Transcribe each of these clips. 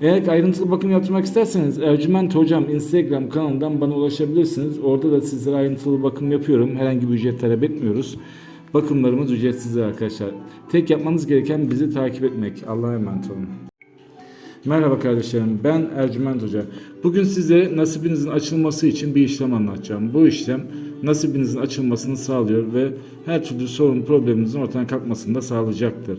Eğer ayrıntılı bakım yaptırmak isterseniz Ercüment Hocam Instagram kanalından bana ulaşabilirsiniz. Orada da sizlere ayrıntılı bakım yapıyorum. Herhangi bir ücret talep etmiyoruz. Bakımlarımız ücretsizdir arkadaşlar. Tek yapmanız gereken bizi takip etmek. Allah'a emanet olun. Merhaba kardeşlerim, ben Ercüment Hoca. Bugün size nasibinizin açılması için bir işlem anlatacağım. Bu işlem nasibinizin açılmasını sağlıyor ve her türlü sorun probleminizin ortadan kalkmasını da sağlayacaktır.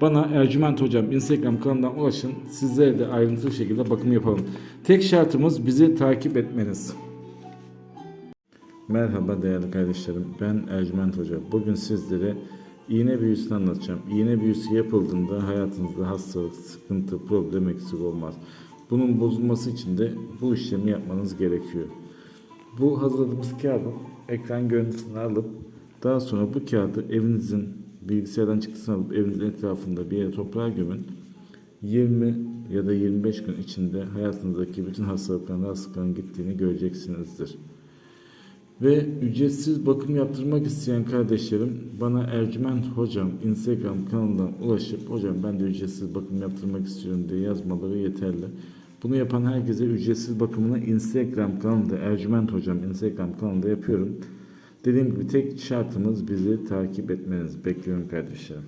bana Ercüment Hocam Instagram kanalından ulaşın. Sizlere de ayrıntılı şekilde bakım yapalım. Tek şartımız bizi takip etmeniz. Merhaba değerli kardeşlerim. Ben Ercüment Hoca. Bugün sizlere iğne büyüsünü anlatacağım. İğne büyüsü yapıldığında hayatınızda hastalık, sıkıntı, problem eksik olmaz. Bunun bozulması için de bu işlemi yapmanız gerekiyor. Bu hazırladığımız kağıdın ekran görüntüsünü alıp daha sonra bu kağıdı evinizin bilgisayardan çıktısını alıp evinizin etrafında bir yere toprağa gömün. 20 ya da 25 gün içinde hayatınızdaki bütün hastalıkların, rahatsızlıkların gittiğini göreceksinizdir. Ve ücretsiz bakım yaptırmak isteyen kardeşlerim bana Ercüment Hocam Instagram kanalından ulaşıp hocam ben de ücretsiz bakım yaptırmak istiyorum diye yazmaları yeterli. Bunu yapan herkese ücretsiz bakımını Instagram kanalında Ercüment Hocam Instagram kanalında yapıyorum. Dediğim gibi tek şartımız bizi takip etmeniz. Bekliyorum kardeşlerim.